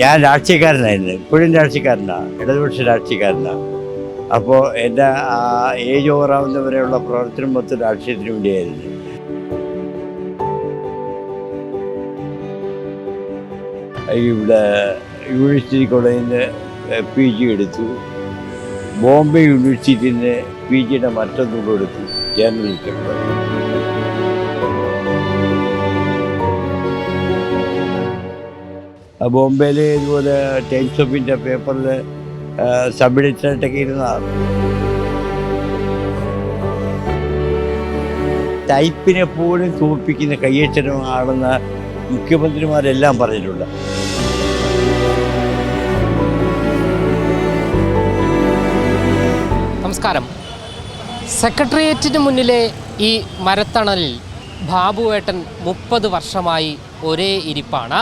ഞാൻ രാഷ്ട്രീയക്കാരനായിരുന്നു. ഇപ്പോഴും രാഷ്ട്രീയക്കാരനാണ് ഇടതുപക്ഷ രാഷ്ട്രീയക്കാരനാണ് അപ്പോൾ എന്റെ ആ ഏജ് ഓവറാവുന്നവരെയുള്ള പ്രവർത്തനം മൊത്തം രാഷ്ട്രീയത്തിന് വേണ്ടിയായിരുന്നു. ഇവിടെ യൂണിവേഴ്സിറ്റി കോളേജിൽ നിന്ന് പി ജി എടുത്തു. ബോംബെ യൂണിവേഴ്സിറ്റിയിൽ നിന്ന് പി ജിയുടെ മറ്റൊന്നുകൂടെ എടുത്തു. ജേർണലിസ്റ്റ് ബോംബെയിൽ ഇതുപോലെ ടൈംസ് ഓഫ് ഇന്ത്യ പേപ്പറിൽ സബ് എഡിറ്ററായിട്ടൊക്കെ ഇരുന്നതാണ് ടൈപ്പിനെ പോലും തോൽപ്പിക്കുന്ന കയ്യക്ഷരമാണെന്ന് മുഖ്യമന്ത്രിമാരെല്ലാം പറഞ്ഞിട്ടുണ്ട്. നമസ്കാരം. സെക്രട്ടേറിയറ്റിന് മുന്നിലെ ഈ മരത്തണലിൽ ബാബുവേട്ടൻ മുപ്പത് വർഷമായി ഒരേ ഇരിപ്പാണ്.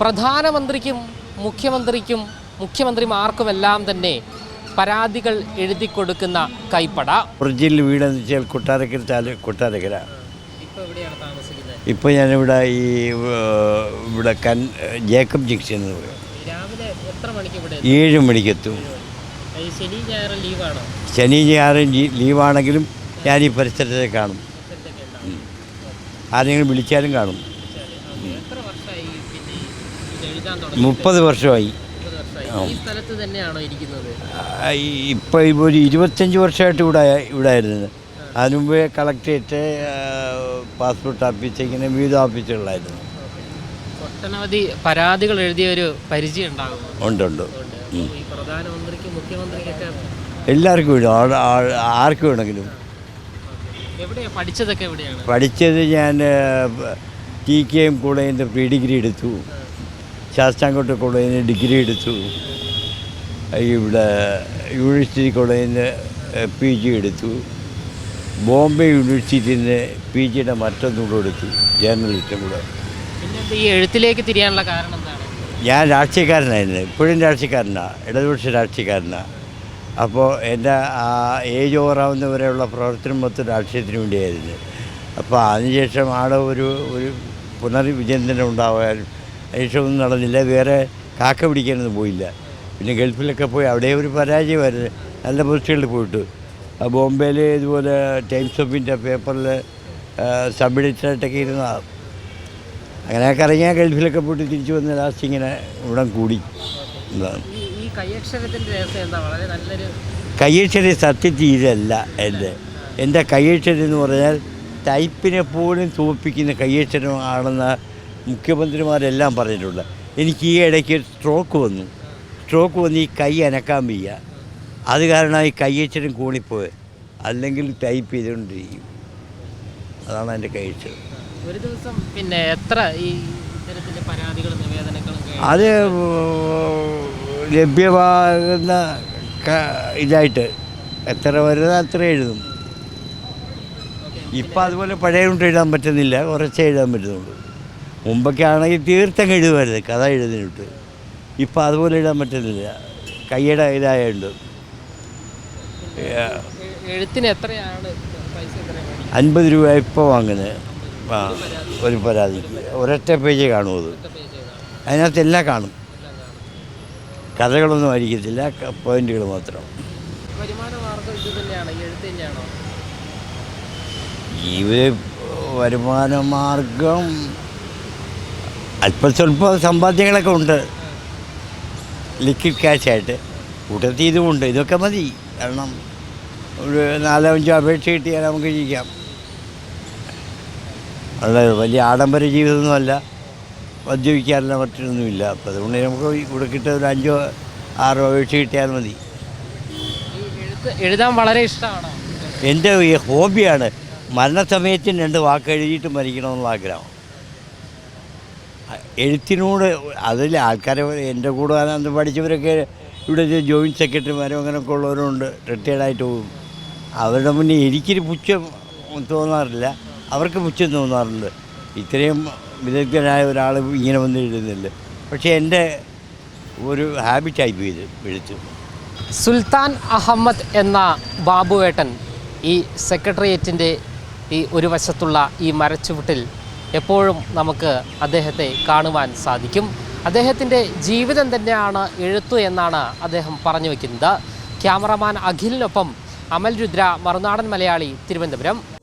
പ്രധാനമന്ത്രിക്കും മുഖ്യമന്ത്രിക്കും മുഖ്യമന്ത്രിമാർക്കുമെല്ലാം തന്നെ പരാതികൾ എഴുതി കൊടുക്കുന്ന കൈപ്പട. ഒറിജിനൽ വീടെന്ന് വെച്ചാൽ കൊട്ടാരക്കര താലൂ കൊട്ടാരക്കര. ഇപ്പോൾ ഞാനിവിടെ ഈ ഇവിടെ കൻ ജേക്കബ് ജിക്സ് എന്ന് പറയും മണിക്ക് ഏഴ് മണിക്കെത്തും. ശനി ഞായറും ലീവാണെങ്കിലും ഞാൻ ഈ പരിസരത്തെ കാണും. ആരെങ്കിലും വിളിച്ചാലും കാണും. മുപ്പത് വർഷമായി. ഈ സ്ഥലത്ത് തന്നെയാണോ ഇരിക്കുന്നത്? ഇപ്പോൾ ഒരു ഇരുപത്തഞ്ച് വർഷമായിട്ട് ഇവിടെ ഇവിടെ ആയിരുന്നത്. അതിനു മുമ്പേ കളക്ട്രേറ്റ് പാസ്പോർട്ട് ഓഫീസ് ഇങ്ങനെ വിവിധ ഓഫീസുകളായിരുന്നു ഒട്ടനവധി പരാതികൾ എഴുതിയ ഒരു പരിചയം ഉണ്ടാകും ഉണ്ട് ഉണ്ട്. ഈ പ്രധാനമന്ത്രിക്കും മുഖ്യമന്ത്രിക്കൊക്കെ എല്ലാവർക്കും വേണം ആർക്കും വേണമെങ്കിലും പഠിച്ചതൊക്കെ എവിടെയാണ്? പഠിച്ചത് ഞാൻ ടി കെ എം കോളേജിന്റെ പ്രീ ഡിഗ്രി എടുത്തു. ശാസ്താംകോട്ട കോളേജിൽ നിന്ന് ഡിഗ്രി എടുത്തു. ഇവിടെ യൂണിവേഴ്സിറ്റി കോളേജിൽ നിന്ന് പി ജി എടുത്തു. ബോംബെ യൂണിവേഴ്സിറ്റിയിൽ നിന്ന് പി ജിയുടെ മറ്റൊന്നും കൂടെ എടുത്തു ജേർണലിസ്റ്റും കൂടെ. ഈ എഴുത്തിലേക്ക് തിരിയാനുള്ള കാരണം എന്താണ്? ഞാൻ രാഷ്ട്രീയക്കാരനായിരുന്നു. ഇപ്പോഴും രാഷ്ട്രീയക്കാരനാണ് ഇടതുപക്ഷ രാഷ്ട്രീയക്കാരനാണ് അപ്പോൾ എന്റെ ആ ഏജ് ഓവറാവുന്നവരെയുള്ള പ്രവർത്തനം മൊത്തം രാഷ്ട്രീയത്തിന് വേണ്ടിയായിരുന്നു. അപ്പോൾ അതിനുശേഷം ആടെ ഒരു ഒരു പുനർവിചിന്തനം ഉണ്ടാകാൻ അതിനുശേഷം നടന്നില്ല. വേറെ കാക്ക പിടിക്കാനൊന്നും പോയില്ല. പിന്നെ ഗൾഫിലൊക്കെ പോയി അവിടെ ഒരു പരാജയമായിരുന്നു. നല്ല പോസ്റ്റുകളിൽ പോയിട്ട്. ആ ബോംബെയിൽ ഇതുപോലെ ടൈംസ് ഓഫ് ഇന്ത്യ പേപ്പറിൽ സബ് എഡിറ്ററായിട്ടൊക്കെ ഇരുന്നതാണ് അങ്ങനെയൊക്കെ ഇറങ്ങിയാൽ ഗൾഫിലൊക്കെ പോയിട്ട് തിരിച്ചു വന്ന് ലാസ്റ്റ് ഇങ്ങനെ ഇവിടെ കൂടി. കയ്യക്ഷരി സത്യത്തിൽ ഇതല്ല എന്റെ. എന്റെ കയ്യക്ഷരം എന്ന് പറഞ്ഞാൽ ടൈപ്പിനെ പോലും തോൽപ്പിക്കുന്ന കയ്യക്ഷരമാണെന്ന് മുഖ്യമന്ത്രിമാരെല്ലാം പറഞ്ഞിട്ടുണ്ട്. എനിക്ക് ഈ ഇടയ്ക്ക് സ്ട്രോക്ക് വന്നു. സ്ട്രോക്ക് വന്ന് ഈ കൈ അനക്കാൻ വയ്യ. അത് കാരണം ഈ കയ്യക്ഷരം കൂണിപ്പോയി അല്ലെങ്കിൽ ടൈപ്പ് ചെയ്തുകൊണ്ടിരിക്കും. അതാണ് എന്റെ കയ്യക്ഷരം ഒരു ദിവസം പിന്നെ എത്ര ഈ ഇത്തരത്തിലെ പരാതികളും നിവേദനങ്ങളും അത് ലഭ്യമാകുന്ന ഇതായിട്ട് എത്ര വരുന്നത് അത്ര എഴുതും. ഇപ്പം അതുപോലെ പഴയ കൊണ്ട് എഴുതാൻ പറ്റുന്നില്ല. കുറച്ചേ എഴുതാൻ പറ്റുന്നുള്ളൂ. മുമ്പൊക്കെ ആണെങ്കിൽ തീർത്ഥം എഴുതുമായിരുന്നു കഥ എഴുതിയിട്ട്. ഇപ്പം അതുപോലെ എഴുതാൻ പറ്റുന്നില്ല. കൈയുടെ ഇതായുണ്ട്. എഴുത്തിന് എത്രയാണ് അൻപത് രൂപ ഇപ്പോൾ വാങ്ങുന്നത്. ആ ഒരു പരാതിക്ക്. ഒരൊറ്റ പേജ് കാണും അത്. അതിനകത്ത് എല്ലാം കാണും. കഥകളൊന്നും ആയിരിക്കത്തില്ല. പോയിന്റുകൾ മാത്രം. ജീവിത വരുമാന മാർഗം അല്പം സ്വല്പം സമ്പാദ്യങ്ങളൊക്കെ ഉണ്ട്. ലിക്വിഡ് ക്യാഷായിട്ട് കൂട്ടത്തിൽ ഇതുമുണ്ട് ഇതൊക്കെ മതി. കാരണം ഒരു നാലോ അഞ്ചോ അപേക്ഷ കിട്ടിയാൽ നമുക്ക് ജീവിക്കാം. വളരെ വലിയ ആഡംബര ജീവിതമൊന്നുമല്ല. മദ്യപിക്കാറില്ല മറ്റൊന്നുമില്ല. അപ്പോൾ അതുകൊണ്ട് നമുക്ക് ഇവിടെ കിട്ടിയ ഒരു അഞ്ചോ ആറോ അപേക്ഷ കിട്ടിയാൽ മതി. എഴുതാൻ വളരെ ഇഷ്ടമാണ്? എന്റെ ഹോബിയാണ്. മരണസമയത്തിന് രണ്ട് വാക്ക് എഴുതിയിട്ട് മരിക്കണമെന്നുള്ള ആഗ്രഹം. എഴുത്തിനോട് അതിൽ ആൾക്കാരെ എന്റെ കൂടെ അന്ന് പഠിച്ചവരൊക്കെ ഇവിടെ ജോയിന്റ് സെക്രട്ടറിമാരും അങ്ങനെയൊക്കെ ഉള്ളവരുണ്ട് റിട്ടയർഡായിട്ട് പോകും. അവരുടെ മുന്നേ എനിക്കൊരു പുച്ഛം തോന്നാറില്ല. അവർക്ക് പുച്ഛം തോന്നാറുണ്ട്. ഇത്രയും വിദഗ്ധനായ ഒരാൾ ഇങ്ങനെ വന്ന് എഴുതുന്നില്ല. പക്ഷേ എന്റെ ഒരു ഹാബിറ്റായി പോയി ഇത് എഴുത്ത്. സുൽത്താൻ അഹമ്മദ് എന്ന ബാബുവേട്ടൻ ഈ സെക്രട്ടേറിയറ്റിന്റെ ഈ ഒരു വശത്തുള്ള ഈ മരച്ചുവട്ടിൽ എപ്പോഴും നമുക്ക് അദ്ദേഹത്തെ കാണുവാൻ സാധിക്കും. അദ്ദേഹത്തിന്റെ ജീവിതം തന്നെയാണ് എഴുത്ത് എന്നാണ് അദ്ദേഹം പറഞ്ഞു വയ്ക്കുന്നത് ക്യാമറമാൻ അഖിലിനൊപ്പം അമൽ രുദ്ര മറുനാടൻ മലയാളി തിരുവനന്തപുരം.